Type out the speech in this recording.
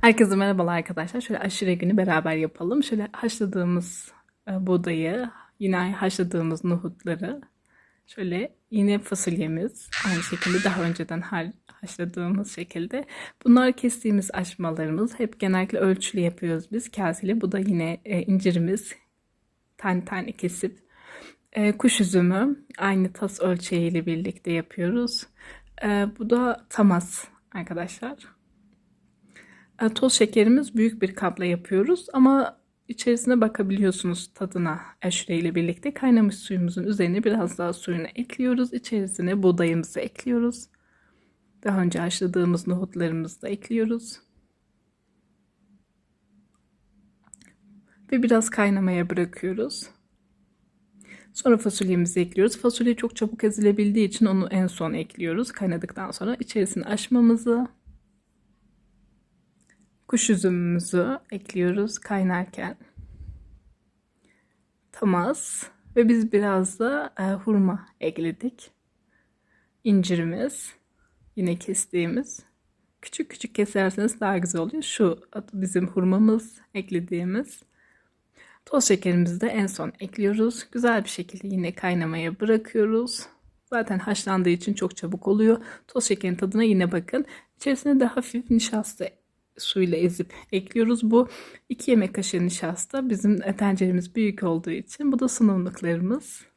Herkese merhabalar arkadaşlar. Şöyle aşure günü beraber yapalım. Şöyle haşladığımız e, buğdayı, yine haşladığımız nohutları, şöyle yine fasulyemiz, aynı şekilde daha önceden ha- haşladığımız şekilde. Bunlar kestiğimiz açmalarımız. Hep genellikle ölçülü yapıyoruz biz. Kaseli. Bu da yine e, incirimiz. Tane tane kesip. E, kuş üzümü aynı tas ölçeğiyle birlikte yapıyoruz. Bu da tamas arkadaşlar. E, Toz şekerimiz büyük bir kapla yapıyoruz ama içerisine bakabiliyorsunuz tadına aşure ile birlikte. Kaynamış suyumuzun üzerine biraz daha suyunu ekliyoruz. İçerisine buğdayımızı ekliyoruz. Daha önce haşladığımız nohutlarımızı da ekliyoruz. Ve biraz kaynamaya bırakıyoruz. Sonra fasulyemizi ekliyoruz. Fasulye çok çabuk ezilebildiği için onu en son ekliyoruz. Kaynadıktan sonra içerisine açmamızı, kuş üzümümüzü ekliyoruz kaynarken. Tamaz ve biz biraz da e, hurma ekledik. İncirimiz yine kestiğimiz. Küçük küçük keserseniz daha güzel oluyor. Şu bizim hurmamız eklediğimiz. Toz şekerimizi de en son ekliyoruz. Güzel bir şekilde yine kaynamaya bırakıyoruz. Zaten haşlandığı için çok çabuk oluyor. Toz şekerin tadına yine bakın. İçerisine de hafif nişasta suyla ezip ekliyoruz. Bu 2 yemek kaşığı nişasta. Bizim tenceremiz büyük olduğu için. Bu da sunumluklarımız.